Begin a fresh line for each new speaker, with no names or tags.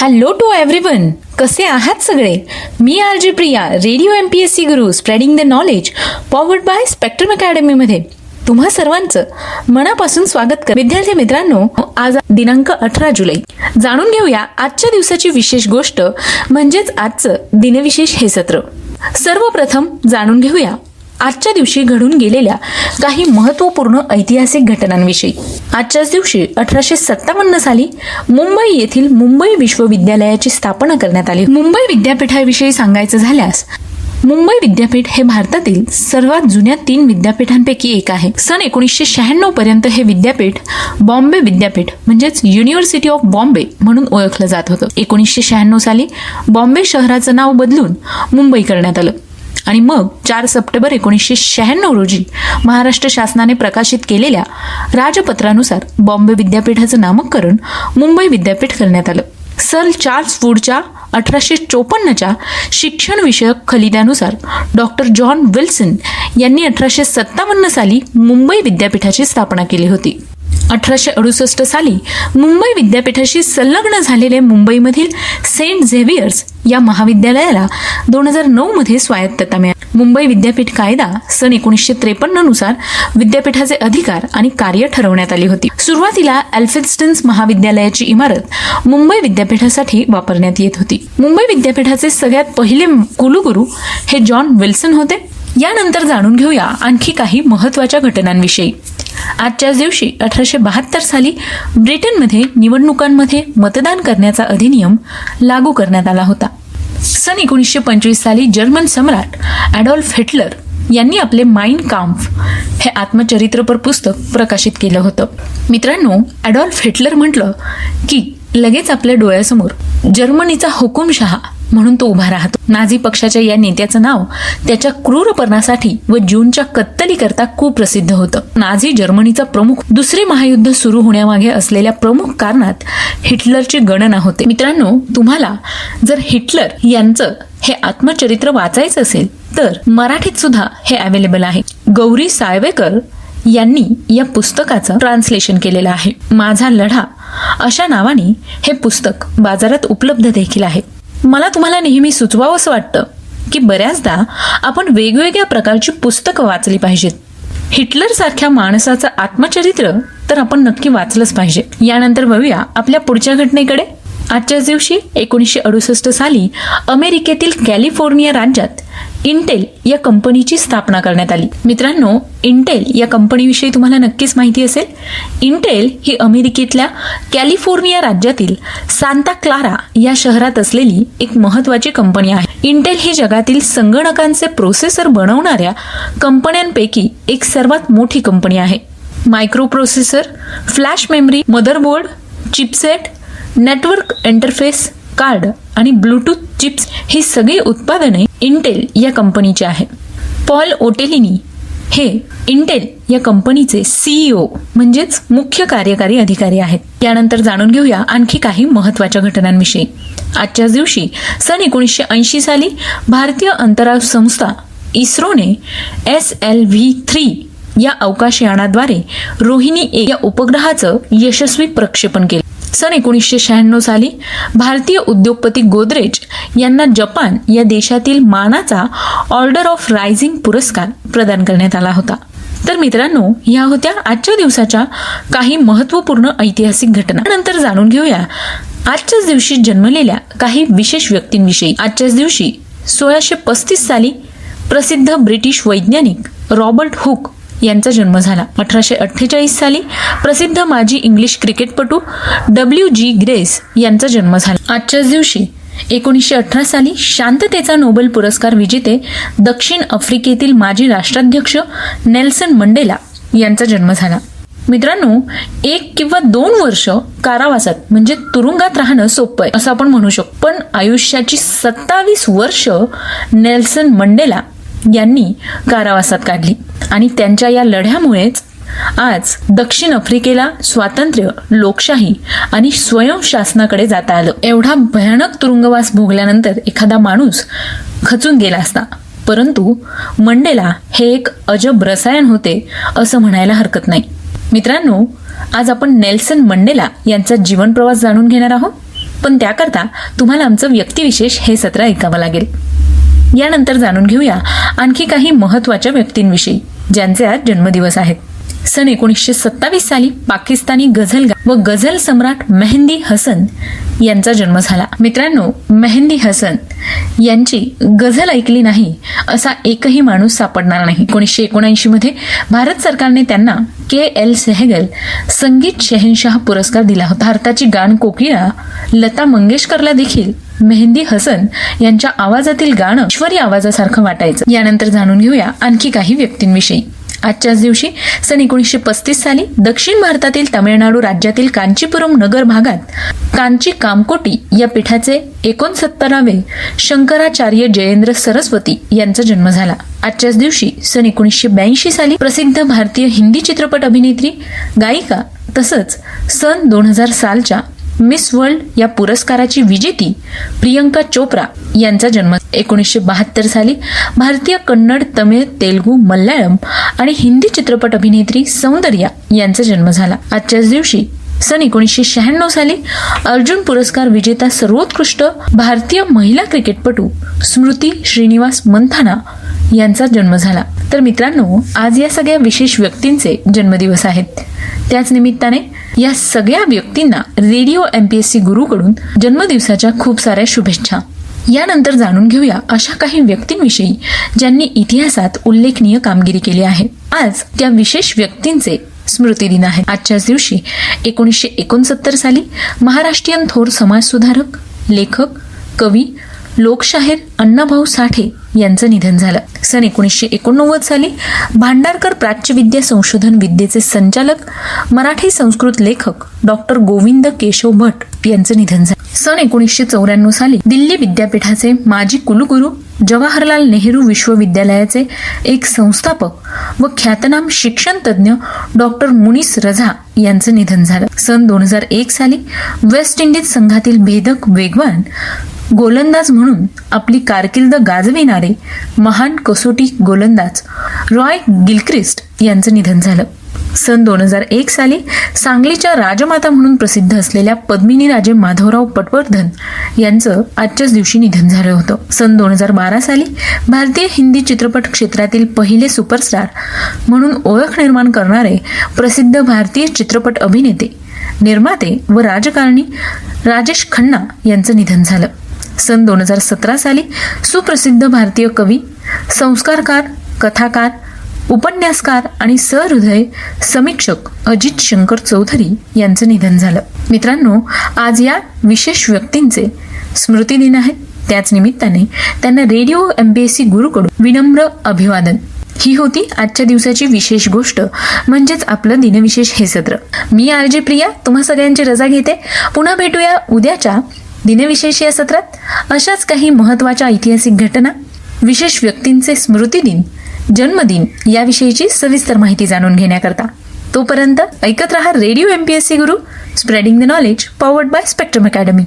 Hello to everyone कसे आहात सगळे? मी R G Priya radio M P S C Guru spreading the knowledge powered by Spectrum अकॅडमीमध्ये तुम्हा सर्वांचं मनापासून स्वागत कर विद्यार्थी मित्रांनो आज दिनांक अठरा जुलै. जाणून घेऊया आजच्या दिवसाची विशेष गोष्ट म्हणजेच आजचं दिनविशेष हे सत्र. सर्वप्रथम जाणून घेऊया. आजच्या दिवशी घडून गेलेल्या काही महत्त्वपूर्ण ऐतिहासिक घटनांविषयी. आजच्याच दिवशी अठराशे सत्तावन्न साली मुंबई येथील मुंबई विश्वविद्यालयाची स्थापना करण्यात आली. मुंबई विद्यापीठाविषयी सांगायचं झाल्यास मुंबई विद्यापीठ हे भारतातील सर्वात जुन्या तीन विद्यापीठांपैकी एक आहे. सन एकोणीसशे शहाण्णव पर्यंत हे विद्यापीठ बॉम्बे विद्यापीठ म्हणजेच युनिव्हर्सिटी ऑफ बॉम्बे म्हणून ओळखलं जात होतं. एकोणीसशे शहाण्णव साली बॉम्बे शहराचं नाव बदलून मुंबई करण्यात आलं. आणि मग चार सप्टेंबर एकोणीसशे शहाण्णव रोजी महाराष्ट्र शासनाने प्रकाशित केलेल्या राजपत्रानुसार बॉम्बे विद्यापीठाचं नामकरण मुंबई विद्यापीठ करण्यात आलं. सर चार्ल्स वूडच्या अठराशे चोपन्नच्या शिक्षणविषयक खलिद्यानुसार डॉक्टर जॉन विल्सन यांनी अठराशे सत्तावन्न साली मुंबई विद्यापीठाची स्थापना केली होती. अठराशे अडुसष्ट साली मुंबई विद्यापीठाशी संलग्न झालेले मुंबईमधील सेंट झेवियर्स या महाविद्यालयाला दोन हजार नऊ मध्ये स्वायत्तता मिळाली. मुंबई विद्यापीठ कायदा सन एकोणीसशे त्रेपन्ननुसार विद्यापीठाचे अधिकार आणि कार्य ठरवण्यात आली होती. सुरुवातीला अल्फिन्स्टन्स महाविद्यालयाची इमारत मुंबई विद्यापीठासाठी वापरण्यात येत होती. मुंबई विद्यापीठाचे सगळ्यात पहिले कुलगुरू हे जॉन विल्सन होते. यानंतर जाणून घेऊया आणखी काही महत्त्वाच्या घटनांविषयी. आजच्याच दिवशी अठराशे बहात्तर साली ब्रिटनमध्ये निवडणुकांमध्ये मतदान करण्याचा अधिनियम लागू करण्यात आला होता. सन एकोणीसशे पंचवीस साली जर्मन सम्राट ॲडॉल्फ हिटलर यांनी आपले माइंड काम्फ हे आत्मचरित्रपर पुस्तक प्रकाशित केलं होतं. मित्रांनो ॲडॉल्फ हिटलर म्हटलं की लगेच आपल्या डोळ्यासमोर जर्मनीचा हुकुमशहा म्हणून तो उभा राहतो. नाझी पक्षाच्या या नेत्याचं नाव त्याच्या क्रूरपणासाठी व ज्यूंच्या कत्तलीकरता कुप्रसिद्ध होतं. नाझी जर्मनीचा प्रमुख दुसरे महायुद्ध सुरू होण्यामागे असलेल्या प्रमुख कारणात हिटलरची गणना होते. मित्रांनो तुम्हाला जर हिटलर यांचं हे आत्मचरित्र वाचायचं असेल तर मराठीत सुद्धा हे अवेलेबल आहे. गौरी साळवेकर यांनी या पुस्तकाचं ट्रान्सलेशन केलेलं आहे. माझा लढा अशा नावाने हे पुस्तक बाजारात उपलब्ध देखील आहे. मला तुम्हाला नेहमी सुचवावंसं वाटतं की बऱ्याचदा आपण वेगवेगळ्या प्रकारची पुस्तकं वाचली पाहिजेत. हिटलर सारख्या माणसाचं आत्मचरित्र तर आपण नक्की वाचलंच पाहिजे. यानंतर बघूया आपल्या पुढच्या घटनेकडे. आजच्याच दिवशी एकोणीसशे अडुसष्ट साली अमेरिकेतील कॅलिफोर्निया राज्यात इंटेल या कंपनीची स्थापना करण्यात आली. मित्रांनो इंटेल या कंपनीविषयी तुम्हाला नक्कीच माहिती असेल. इंटेल ही अमेरिकेतल्या कॅलिफोर्निया राज्यातील सांता क्लारा या शहरात असलेली एक महत्वाची कंपनी आहे. इंटेल ही जगातील संगणकांचे प्रोसेसर बनवणाऱ्या कंपन्यांपैकी एक सर्वात मोठी कंपनी आहे. Microprocessor flash memory motherboard chipset network interface card आणि ब्लूटूथ चिप्स ही सगळी उत्पादने इंटेल या कंपनीची आहेत. पॉल ओटेलिनी हे इंटेल या कंपनीचे सीईओ म्हणजेच मुख्य कार्यकारी अधिकारी आहेत. त्यानंतर जाणून घेऊया आणखी काही महत्त्वाच्या घटनांविषयी. आजच्याच दिवशी सन एकोणीसशे ऐंशी साली भारतीय अंतराळ संस्था इस्रोने एस एल व्ही थ्री या अवकाशयानाद्वारे रोहिणी ए या उपग्रहाचं यशस्वी प्रक्षेपण केलं. सन एकोणीसशे शहाण्णव साली भारतीय उद्योगपती गोदरेज यांना जपान या देशातील मानाचा ऑर्डर ऑफ रायझिंग पुरस्कार प्रदान करण्यात आला होता. तर मित्रांनो ह्या होत्या आजच्या दिवसाच्या काही महत्त्वपूर्ण ऐतिहासिक घटना. नंतर जाणून घेऊया आजच्याच दिवशी जन्मलेल्या काही विशेष व्यक्तींविषयी. आजच्याच दिवशी सोळाशे पस्तीस साली प्रसिद्ध ब्रिटिश वैज्ञानिक रॉबर्ट हुक यांचा जन्म झाला. अठराशे अठ्ठेचाळीस साली प्रसिद्ध माजी इंग्लिश क्रिकेटपटू डब्ल्यू जी ग्रेस यांचा जन्म झाला. आजच्याच दिवशी एकोणीसशे अठरा साली शांततेचा नोबेल पुरस्कार विजेते दक्षिण आफ्रिकेतील माजी राष्ट्राध्यक्ष नेल्सन मंडेला यांचा जन्म झाला. मित्रांनो एक किंवा दोन वर्ष कारावासात म्हणजे तुरुंगात राहणं सोपं आहे असं आपण म्हणू शकतो. पण आयुष्याची सत्तावीस वर्ष नेल्सन मंडेला यांनी कारावासात काढली. आणि त्यांच्या या लढ्यामुळेच आज दक्षिण आफ्रिकेला स्वातंत्र्य लोकशाही आणि स्वयंशासनाकडे जाता आलं. एवढा भयानक तुरुंगवास भोगल्यानंतर एखादा माणूस खचून गेला असता. परंतु मंडेला हे एक अजब रसायन होते असं म्हणायला हरकत नाही. मित्रांनो आज आपण नेल्सन मंडेला यांचा जीवन प्रवास जाणून घेणार आहोत. पण त्याकरता तुम्हाला आमचं व्यक्तिविशेष हे सत्र ऐकावं लागेल. यानंतर जाणून घेऊया आणखी काही महत्त्वाच्या व्यक्तींविषयी. ज्यांचे आज जन्मदिवस आहेत सन एकोणीसशे सत्तावीस साली पाकिस्तानी गझल व गझल सम्राट मेहंदी हसन यांचा जन्म झाला. मित्रांनो मेहंदी हसन यांची गझल ऐकली नाही असा एकही माणूस सापडणार नाही. एकोणीसशे एकोणऐंशी मध्ये भारत सरकारने त्यांना के एल सेहगल संगीत शहनशाह पुरस्कार दिला होता. भारताची गाण कोकिळा लता मंगेशकरला देखील मेहंदी हसन यांच्या आवाजातील गाणं ईश्वरी आवाजासारखं वाटायचं. यानंतर जाणून घेऊया आणखी काही व्यक्तींविषयी. आजच्याच दिवशी सन एकोणीसशे पस्तीस साली दक्षिण भारतातील तामिळनाडू राज्यातील कांचीपुरम नगर भागात कांची कामकोटी या पीठाचे एकोणसत्तरावे शंकराचार्य जयेंद्र सरस्वती यांचा जन्म झाला. आजच्याच दिवशी सन एकोणीसशे ब्याऐंशी साली प्रसिद्ध भारतीय हिंदी चित्रपट अभिनेत्री गायिका तसंच सन दोन हजार सालच्या मिस वर्ल्ड या पुरस्काराची विजेती प्रियंका चोप्रा यांचा जन्म एकोणीसशे बहात्तर साली भारतीय कन्नड तमिळ तेलगू मल्याळम आणि हिंदी चित्रपट अभिनेत्री सौंदर्या यांचा जन्म झाला. आजच्याच दिवशी सन एकोणीसशे शहाण्णव साली अर्जुन पुरस्कार विजेता सर्वोत्कृष्ट भारतीय महिला क्रिकेटपटू स्मृती श्रीनिवास मंथाना यांचा जन्म झाला. तर मित्रांनो आज या सगळ्या विशेष व्यक्तींचे जन्मदिवस आहेत. त्याच निमित्ताने या सगळ्या व्यक्तींना radio M P S C गुरुकडून जन्मदिवसाच्या खूप साऱ्या शुभेच्छा. यानंतर जाणून घेऊया अशा काही व्यक्तींविषयी ज्यांनी इतिहासात उल्लेखनीय कामगिरी केली आहे. आज त्या विशेष व्यक्तींचे स्मृती दिन आहे आजच्याच दिवशी एकोणीसशे एकोणसत्तर साली महाराष्ट्रीयन थोर समाजसुधारक लेखक कवी लोकशाहीर अण्णाभाऊ साठे यांचं निधन झालं. सन एकोणीसशे एकोणनव्वद साली भांडारकर प्राच्यविद्या संशोधन विद्येचे संचालक मराठी संस्कृत लेखक डॉक्टर गोविंद केशव भट यांचं निधन झालं. सन एकोणीसशे चौऱ्याण्णव साली दिल्ली विद्यापीठाचे माजी कुलगुरू जवाहरलाल नेहरू विश्वविद्यालयाचे एक संस्थापक व ख्यातनाम शिक्षणतज्ज्ञ डॉक्टर मुनीस रझा यांचं निधन झालं. सन दोन हजार एक साली वेस्ट इंडिज संघातील भेदक वेगवान गोलंदाज म्हणून आपली कारकिर्द गाजविणारे महान कसोटी गोलंदाज रॉय गिलक्रिस्ट यांचं निधन झालं. सन दोन हजार एक साली सांगलीच्या राजमाता म्हणून प्रसिद्ध असलेल्या पद्मिनी राजे माधवराव पटवर्धन यांचं आजच्याच दिवशी निधन झालं होतं. सन दोन हजार बारा साली भारतीय हिंदी चित्रपट क्षेत्रातील पहिले सुपरस्टार म्हणून ओळख निर्माण करणारे प्रसिद्ध भारतीय चित्रपट अभिनेते निर्माते व राजकारणी राजेश खन्ना यांचं निधन झालं. सन दोन हजार सतरा साली सुप्रसिद्ध भारतीय कवी संस्कारकार कथाकार उपन्यासकार आणि सहृदय समीक्षक अजित शंकर चौधरी यांचं निधन झालं. मित्रांनो आज या विशेष व्यक्तींचे स्मृतिदिन आहेत त्याच निमित्ताने त्यांना radio M B S C गुरुकडून विनम्र अभिवादन. ही होती आजच्या दिवसाची विशेष गोष्ट म्हणजेच आपलं दिनविशेष हे सत्र. मी आर जे प्रिया तुम्हा सगळ्यांची रजा घेते. पुन्हा भेटूया उद्याच्या दिनविशेष या सत्रात. अशाच काही महत्त्वाच्या ऐतिहासिक घटना विशेष व्यक्तींचे स्मृतिदिन जन्मदिन याविषयीची सविस्तर माहिती जाणून घेण्याकरता. तोपर्यंत ऐकत रहा radio M P S C Guru spreading the knowledge powered by Spectrum academy